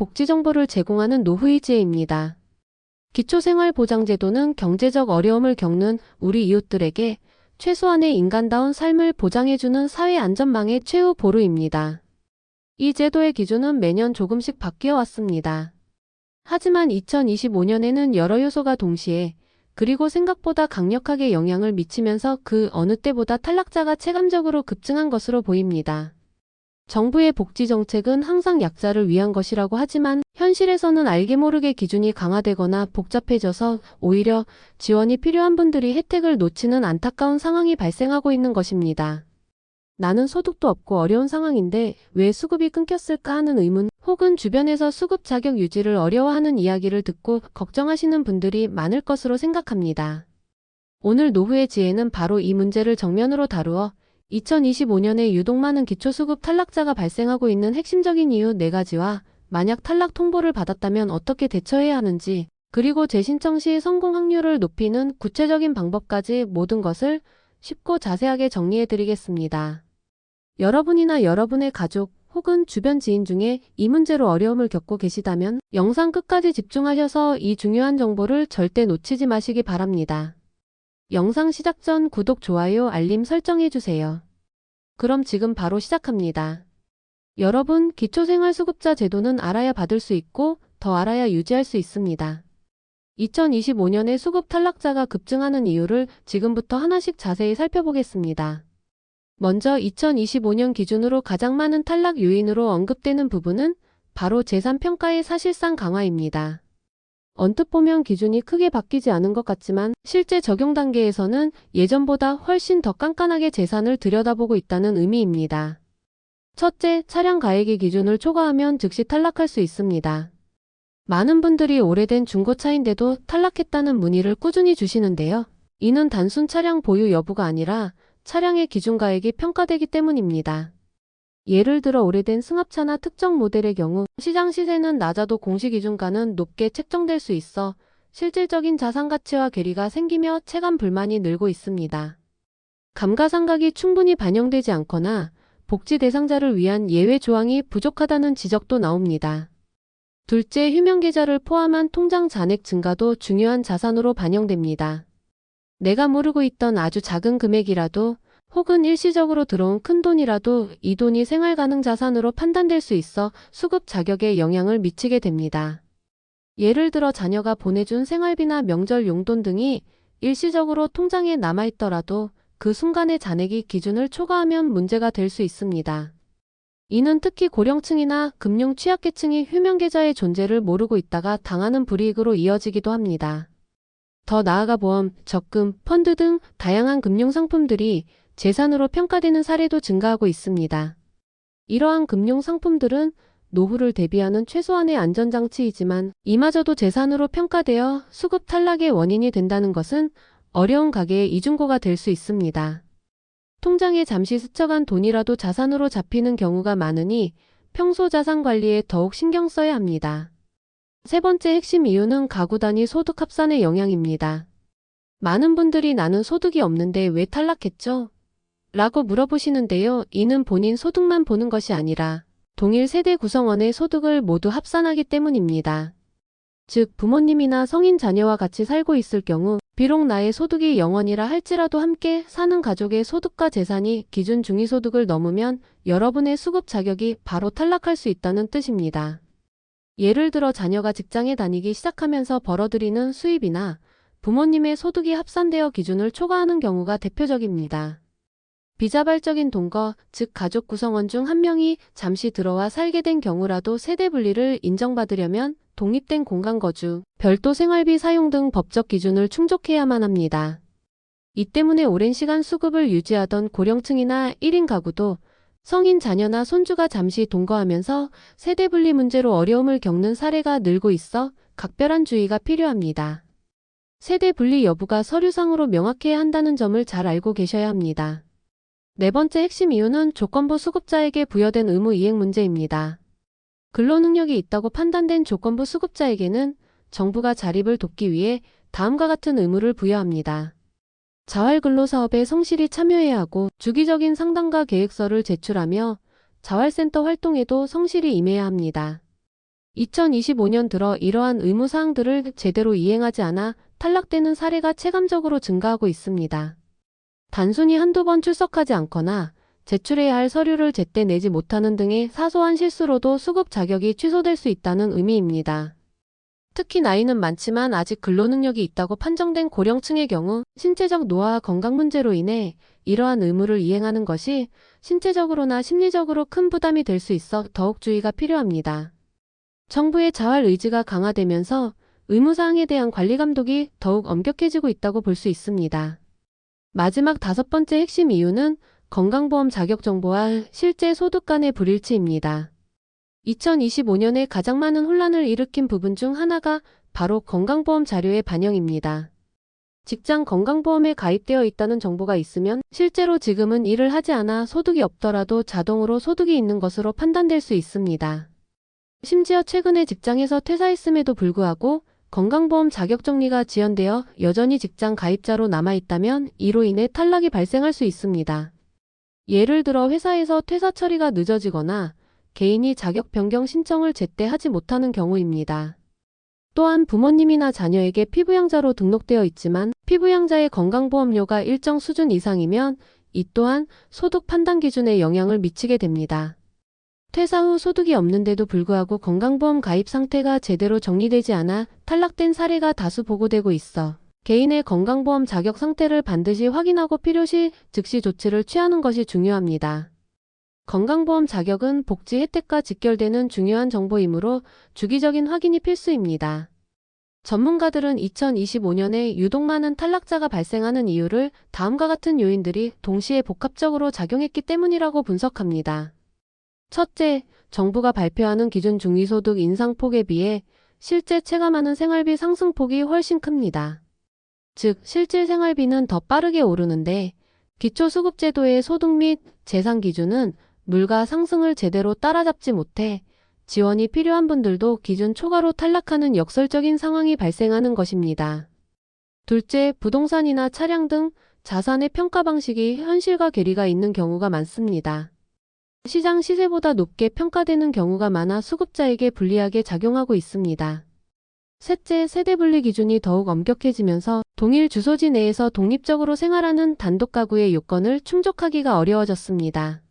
복지 정보를 제공하는 노후이지회입니다. 기초생활보장제도는 경제적 어려움을 겪는 우리 이웃들에게 최소한의 인간다운 삶을 보장해주는 사회 안전망의 최후 보루입니다. 이 제도의 기준은 매년 조금씩 바뀌어 왔습니다. 하지만 2025년에는 여러 요소가 동시에 그리고 생각보다 강력하게 영향을 미치면서 그 어느 때보다 탈락자가 체감적으로 급증한 것으로 보입니다. 정부의 복지 정책은 항상 약자를 위한 것이라고 하지만 현실에서는 알게 모르게 기준이 강화되거나 복잡해져서 오히려 지원이 필요한 분들이 혜택을 놓치는 안타까운 상황이 발생하고 있는 것입니다. 나는 소득도 없고 어려운 상황인데 왜 수급이 끊겼을까 하는 의문 혹은 주변에서 수급 자격 유지를 어려워하는 이야기를 듣고 걱정하시는 분들이 많을 것으로 생각합니다. 오늘 노후의 지혜는 바로 이 문제를 정면으로 다루어 2025년에 유독 많은 기초수급 탈락자가 발생하고 있는 핵심적인 이유 4가지와 만약 탈락 통보를 받았다면 어떻게 대처해야 하는지, 그리고 재신청 시 성공 확률을 높이는 구체적인 방법까지 모든 것을 쉽고 자세하게 정리해 드리겠습니다. 여러분이나 여러분의 가족 혹은 주변 지인 중에 이 문제로 어려움을 겪고 계시다면 영상 끝까지 집중하셔서 이 중요한 정보를 절대 놓치지 마시기 바랍니다. 영상 시작 전 구독, 좋아요, 알림 설정해 주세요. 그럼 지금 바로 시작합니다. 여러분, 기초생활수급자 제도는 알아야 받을 수 있고 더 알아야 유지할 수 있습니다. 2025년에 수급 탈락자가 급증하는 이유를 지금부터 하나씩 자세히 살펴보겠습니다. 먼저 2025년 기준으로 가장 많은 탈락 요인으로 언급되는 부분은 바로 재산 평가의 사실상 강화입니다. 언뜻 보면 기준이 크게 바뀌지 않은 것 같지만 실제 적용 단계에서는 예전보다 훨씬 더 깐깐하게 재산을 들여다보고 있다는 의미입니다. 첫째, 차량 가액의 기준을 초과하면 즉시 탈락할 수 있습니다. 많은 분들이 오래된 중고차인데도 탈락했다는 문의를 꾸준히 주시는데요. 이는 단순 차량 보유 여부가 아니라 차량의 기준 가액이 평가되기 때문입니다. 예를 들어 오래된 승합차나 특정 모델의 경우 시장 시세는 낮아도 공시 기준가는 높게 책정될 수 있어 실질적인 자산 가치와 괴리가 생기며 체감 불만이 늘고 있습니다. 감가상각이 충분히 반영되지 않거나 복지 대상자를 위한 예외 조항이 부족하다는 지적도 나옵니다. 둘째, 휴면 계좌를 포함한 통장 잔액 증가도 중요한 자산으로 반영됩니다. 내가 모르고 있던 아주 작은 금액이라도 혹은 일시적으로 들어온 큰 돈이라도 이 돈이 생활 가능 자산으로 판단될 수 있어 수급 자격에 영향을 미치게 됩니다. 예를 들어 자녀가 보내준 생활비나 명절 용돈 등이 일시적으로 통장에 남아있더라도 그 순간의 잔액이 기준을 초과하면 문제가 될 수 있습니다. 이는 특히 고령층이나 금융 취약계층이 휴면계좌의 존재를 모르고 있다가 당하는 불이익으로 이어지기도 합니다. 더 나아가 보험, 적금, 펀드 등 다양한 금융상품들이 재산으로 평가되는 사례도 증가하고 있습니다. 이러한 금융 상품들은 노후를 대비하는 최소한의 안전장치이지만 이마저도 재산으로 평가되어 수급 탈락의 원인이 된다는 것은 어려운 가계의 이중고가 될 수 있습니다. 통장에 잠시 스쳐간 돈이라도 자산으로 잡히는 경우가 많으니 평소 자산 관리에 더욱 신경 써야 합니다. 세 번째 핵심 이유는 가구 단위 소득 합산의 영향입니다. 많은 분들이 나는 소득이 없는데 왜 탈락했죠? 라고 물어보시는데요. 이는 본인 소득만 보는 것이 아니라 동일 세대 구성원의 소득을 모두 합산하기 때문입니다. 즉, 부모님이나 성인 자녀와 같이 살고 있을 경우, 비록 나의 소득이 0원이라 할지라도 함께 사는 가족의 소득과 재산이 기준 중위소득을 넘으면 여러분의 수급 자격이 바로 탈락할 수 있다는 뜻입니다. 예를 들어 자녀가 직장에 다니기 시작하면서 벌어들이는 수입이나 부모님의 소득이 합산되어 기준을 초과하는 경우가 대표적입니다. 비자발적인 동거, 즉 가족 구성원 중 한 명이 잠시 들어와 살게 된 경우라도 세대 분리를 인정받으려면 독립된 공간 거주, 별도 생활비 사용 등 법적 기준을 충족해야만 합니다. 이 때문에 오랜 시간 수급을 유지하던 고령층이나 1인 가구도 성인 자녀나 손주가 잠시 동거하면서 세대 분리 문제로 어려움을 겪는 사례가 늘고 있어 각별한 주의가 필요합니다. 세대 분리 여부가 서류상으로 명확해야 한다는 점을 잘 알고 계셔야 합니다. 네 번째 핵심 이유는 조건부 수급자에게 부여된 의무 이행 문제입니다. 근로능력이 있다고 판단된 조건부 수급자에게는 정부가 자립을 돕기 위해 다음과 같은 의무를 부여합니다. 자활근로 사업에 성실히 참여해야 하고 주기적인 상담과 계획서를 제출하며 자활센터 활동에도 성실히 임해야 합니다. 2025년 들어 이러한 의무사항들을 제대로 이행하지 않아 탈락되는 사례가 체감적으로 증가하고 있습니다. 단순히 한두 번 출석하지 않거나 제출해야 할 서류를 제때 내지 못하는 등의 사소한 실수로도 수급 자격이 취소될 수 있다는 의미입니다. 특히 나이는 많지만 아직 근로 능력이 있다고 판정된 고령층의 경우 신체적 노화와 건강 문제로 인해 이러한 의무를 이행하는 것이 신체적으로나 심리적으로 큰 부담이 될 수 있어 더욱 주의가 필요합니다. 정부의 자활 의지가 강화되면서 의무사항에 대한 관리 감독이 더욱 엄격해지고 있다고 볼 수 있습니다. 마지막 다섯 번째 핵심 이유는 건강보험 자격 정보와 실제 소득 간의 불일치입니다. 2025년에 가장 많은 혼란을 일으킨 부분 중 하나가 바로 건강보험 자료의 반영입니다. 직장 건강보험에 가입되어 있다는 정보가 있으면 실제로 지금은 일을 하지 않아 소득이 없더라도 자동으로 소득이 있는 것으로 판단될 수 있습니다. 심지어 최근에 직장에서 퇴사했음에도 불구하고 건강보험 자격 정리가 지연되어 여전히 직장 가입자로 남아있다면 이로 인해 탈락이 발생할 수 있습니다. 예를 들어 회사에서 퇴사 처리가 늦어지거나 개인이 자격 변경 신청을 제때 하지 못하는 경우입니다. 또한 부모님이나 자녀에게 피부양자로 등록되어 있지만 피부양자의 건강보험료가 일정 수준 이상이면 이 또한 소득 판단 기준에 영향을 미치게 됩니다. 퇴사 후 소득이 없는데도 불구하고 건강보험 가입 상태가 제대로 정리되지 않아 탈락된 사례가 다수 보고되고 있어 개인의 건강보험 자격 상태를 반드시 확인하고 필요시 즉시 조치를 취하는 것이 중요합니다. 건강보험 자격은 복지 혜택과 직결되는 중요한 정보이므로 주기적인 확인이 필수입니다. 전문가들은 2025년에 유독 많은 탈락자가 발생하는 이유를 다음과 같은 요인들이 동시에 복합적으로 작용했기 때문이라고 분석합니다. 첫째, 정부가 발표하는 기준 중위소득 인상폭에 비해 실제 체감하는 생활비 상승폭이 훨씬 큽니다. 즉, 실질 생활비는 더 빠르게 오르는데 기초수급제도의 소득 및 재산 기준은 물가 상승을 제대로 따라잡지 못해 지원이 필요한 분들도 기준 초과로 탈락하는 역설적인 상황이 발생하는 것입니다. 둘째, 부동산이나 차량 등 자산의 평가 방식이 현실과 괴리가 있는 경우가 많습니다. 시장 시세보다 높게 평가되는 경우가 많아 수급자에게 불리하게 작용하고 있습니다. 셋째, 세대 분리 기준이 더욱 엄격해지면서 동일 주소지 내에서 독립적으로 생활하는 단독 가구의 요건을 충족하기가 어려워졌습니다.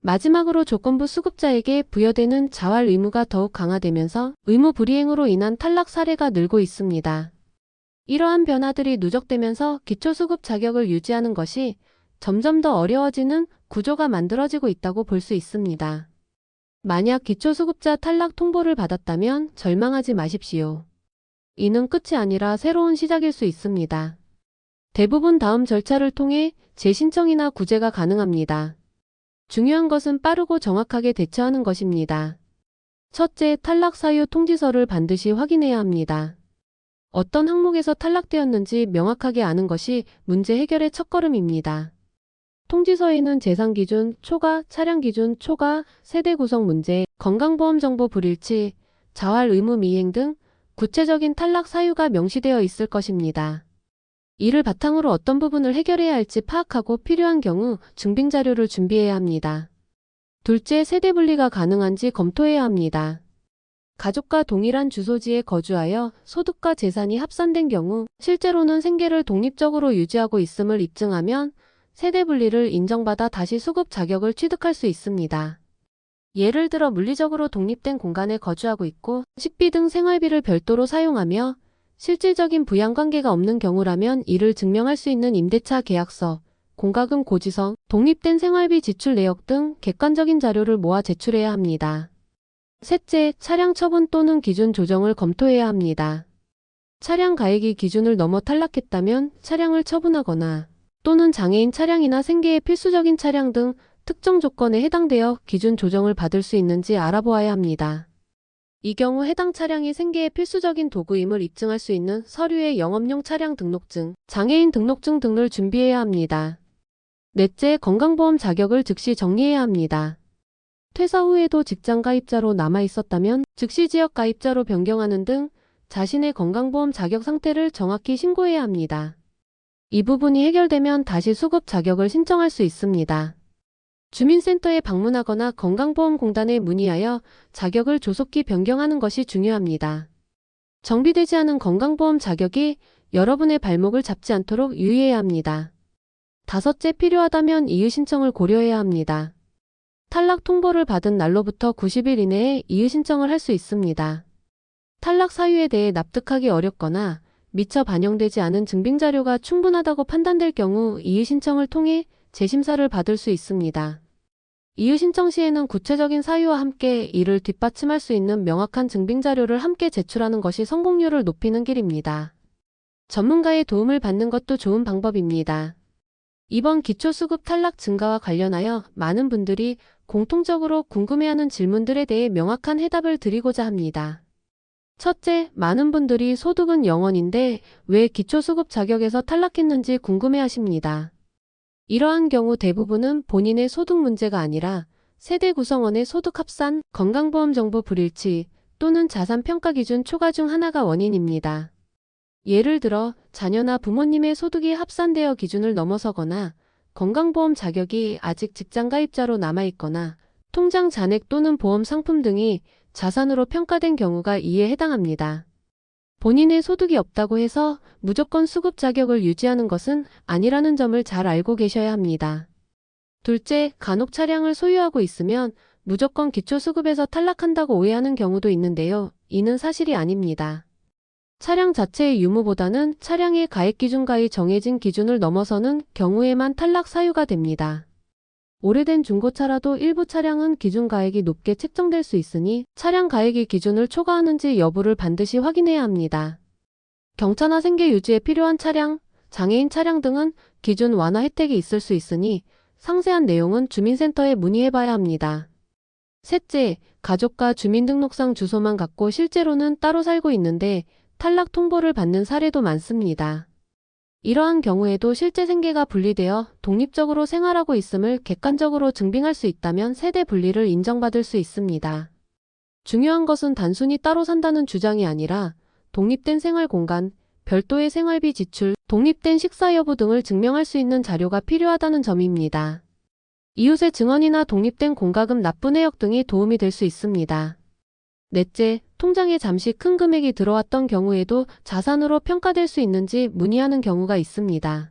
마지막으로 조건부 수급자에게 부여되는 자활 의무가 더욱 강화되면서 의무 불이행으로 인한 탈락 사례가 늘고 있습니다. 이러한 변화들이 누적되면서 기초수급 자격을 유지하는 것이 점점 더 어려워지는 구조가 만들어지고 있다고 볼 수 있습니다. 만약 기초수급자 탈락 통보를 받았다면 절망하지 마십시오. 이는 끝이 아니라 새로운 시작일 수 있습니다. 대부분 다음 절차를 통해 재신청이나 구제가 가능합니다. 중요한 것은 빠르고 정확하게 대처하는 것입니다. 첫째, 탈락 사유 통지서를 반드시 확인해야 합니다. 어떤 항목에서 탈락되었는지 명확하게 아는 것이 문제 해결의 첫걸음입니다. 통지서에는 재산 기준, 초과, 차량 기준, 초과, 세대 구성 문제, 건강보험 정보 불일치, 자활 의무 미행 등 구체적인 탈락 사유가 명시되어 있을 것입니다. 이를 바탕으로 어떤 부분을 해결해야 할지 파악하고 필요한 경우 증빙 자료를 준비해야 합니다. 둘째, 세대 분리가 가능한지 검토해야 합니다. 가족과 동일한 주소지에 거주하여 소득과 재산이 합산된 경우 실제로는 생계를 독립적으로 유지하고 있음을 입증하면 세대 분리를 인정받아 다시 수급 자격을 취득할 수 있습니다. 예를 들어 물리적으로 독립된 공간에 거주하고 있고 식비 등 생활비를 별도로 사용하며 실질적인 부양 관계가 없는 경우라면 이를 증명할 수 있는 임대차 계약서, 공과금 고지서, 독립된 생활비 지출 내역 등 객관적인 자료를 모아 제출해야 합니다. 셋째, 차량 처분 또는 기준 조정을 검토해야 합니다. 차량 가액이 기준을 넘어 탈락했다면 차량을 처분하거나 또는 장애인 차량이나 생계에 필수적인 차량 등 특정 조건에 해당되어 기준 조정을 받을 수 있는지 알아보아야 합니다. 이 경우 해당 차량이 생계에 필수적인 도구임을 입증할 수 있는 서류의 영업용 차량 등록증, 장애인 등록증 등을 준비해야 합니다. 넷째, 건강보험 자격을 즉시 정리해야 합니다. 퇴사 후에도 직장 가입자로 남아 있었다면 즉시 지역 가입자로 변경하는 등 자신의 건강보험 자격 상태를 정확히 신고해야 합니다. 이 부분이 해결되면 다시 수급 자격을 신청할 수 있습니다. 주민센터에 방문하거나 건강보험공단에 문의하여 자격을 조속히 변경하는 것이 중요합니다. 정비되지 않은 건강보험 자격이 여러분의 발목을 잡지 않도록 유의해야 합니다. 다섯째 필요하다면 이의 신청을 고려해야 합니다. 탈락 통보를 받은 날로부터 90일 이내에 이의 신청을 할 수 있습니다. 탈락 사유에 대해 납득하기 어렵거나 미처 반영되지 않은 증빙 자료가 충분하다고 판단될 경우 이의 신청을 통해 재심사를 받을 수 있습니다. 이의 신청 시에는 구체적인 사유와 함께 이를 뒷받침할 수 있는 명확한 증빙 자료를 함께 제출하는 것이 성공률을 높이는 길입니다. 전문가의 도움을 받는 것도 좋은 방법입니다. 이번 기초수급 탈락 증가와 관련하여 많은 분들이 공통적으로 궁금해하는 질문들에 대해 명확한 해답을 드리고자 합니다. 첫째, 많은 분들이 소득은 0원인데 왜 기초수급 자격에서 탈락했는지 궁금해 하십니다. 이러한 경우 대부분은 본인의 소득 문제가 아니라 세대 구성원의 소득 합산, 건강보험 정보 불일치 또는 자산 평가 기준 초과 중 하나가 원인입니다. 예를 들어 자녀나 부모님의 소득이 합산되어 기준을 넘어서거나 건강보험 자격이 아직 직장 가입자로 남아있거나 통장 잔액 또는 보험 상품 등이 자산으로 평가된 경우가 이에 해당합니다. 본인의 소득이 없다고 해서 무조건 수급 자격을 유지하는 것은 아니라는 점을 잘 알고 계셔야 합니다. 둘째, 간혹 차량을 소유하고 있으면 무조건 기초수급에서 탈락한다고 오해하는 경우도 있는데요. 이는 사실이 아닙니다. 차량 자체의 유무보다는 차량의 가액 기준가의 정해진 기준을 넘어서는 경우에만 탈락 사유가 됩니다. 오래된 중고차라도 일부 차량은 기준 가액이 높게 책정될 수 있으니 차량 가액이 기준을 초과하는지 여부를 반드시 확인해야 합니다. 경차나 생계 유지에 필요한 차량, 장애인 차량 등은 기준 완화 혜택이 있을 수 있으니 상세한 내용은 주민센터에 문의해봐야 합니다. 셋째, 가족과 주민등록상 주소만 갖고 실제로는 따로 살고 있는데 탈락 통보를 받는 사례도 많습니다. 이러한 경우에도 실제 생계가 분리되어 독립적으로 생활하고 있음을 객관적으로 증빙할 수 있다면 세대 분리를 인정받을 수 있습니다. 중요한 것은 단순히 따로 산다는 주장이 아니라 독립된 생활 공간, 별도의 생활비 지출, 독립된 식사 여부 등을 증명할 수 있는 자료가 필요하다는 점입니다. 이웃의 증언이나 독립된 공과금 납부 내역 등이 도움이 될 수 있습니다. 넷째, 통장에 잠시 큰 금액이 들어왔던 경우에도 자산으로 평가될 수 있는지 문의하는 경우가 있습니다.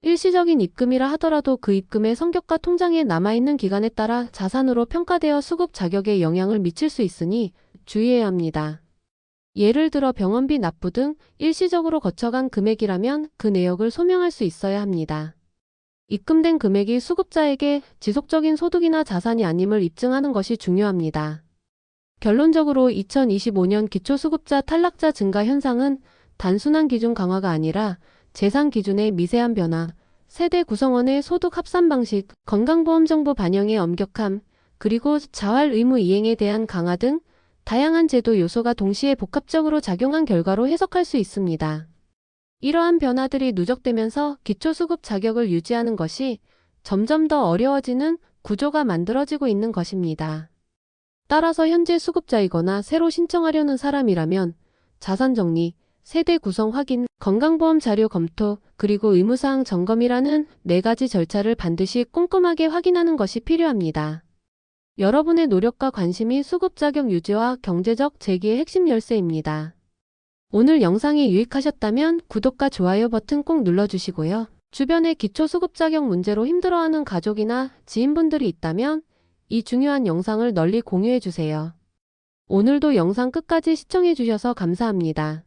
일시적인 입금이라 하더라도 그 입금의 성격과 통장에 남아있는 기간에 따라 자산으로 평가되어 수급 자격에 영향을 미칠 수 있으니 주의해야 합니다. 예를 들어 병원비 납부 등 일시적으로 거쳐간 금액이라면 그 내역을 소명할 수 있어야 합니다. 입금된 금액이 수급자에게 지속적인 소득이나 자산이 아님을 입증하는 것이 중요합니다. 결론적으로 2025년 기초수급자 탈락자 증가 현상은 단순한 기준 강화가 아니라 재산 기준의 미세한 변화, 세대 구성원의 소득 합산 방식, 건강보험 정보 반영의 엄격함, 그리고 자활 의무 이행에 대한 강화 등 다양한 제도 요소가 동시에 복합적으로 작용한 결과로 해석할 수 있습니다. 이러한 변화들이 누적되면서 기초수급 자격을 유지하는 것이 점점 더 어려워지는 구조가 만들어지고 있는 것입니다. 따라서 현재 수급자이거나 새로 신청하려는 사람이라면 자산 정리, 세대 구성 확인, 건강보험 자료 검토, 그리고 의무사항 점검이라는 네 가지 절차를 반드시 꼼꼼하게 확인하는 것이 필요합니다. 여러분의 노력과 관심이 수급 자격 유지와 경제적 재기의 핵심 열쇠입니다. 오늘 영상이 유익하셨다면 구독과 좋아요 버튼 꼭 눌러주시고요. 주변에 기초 수급 자격 문제로 힘들어하는 가족이나 지인분들이 있다면 이 중요한 영상을 널리 공유해 주세요. 오늘도 영상 끝까지 시청해 주셔서 감사합니다.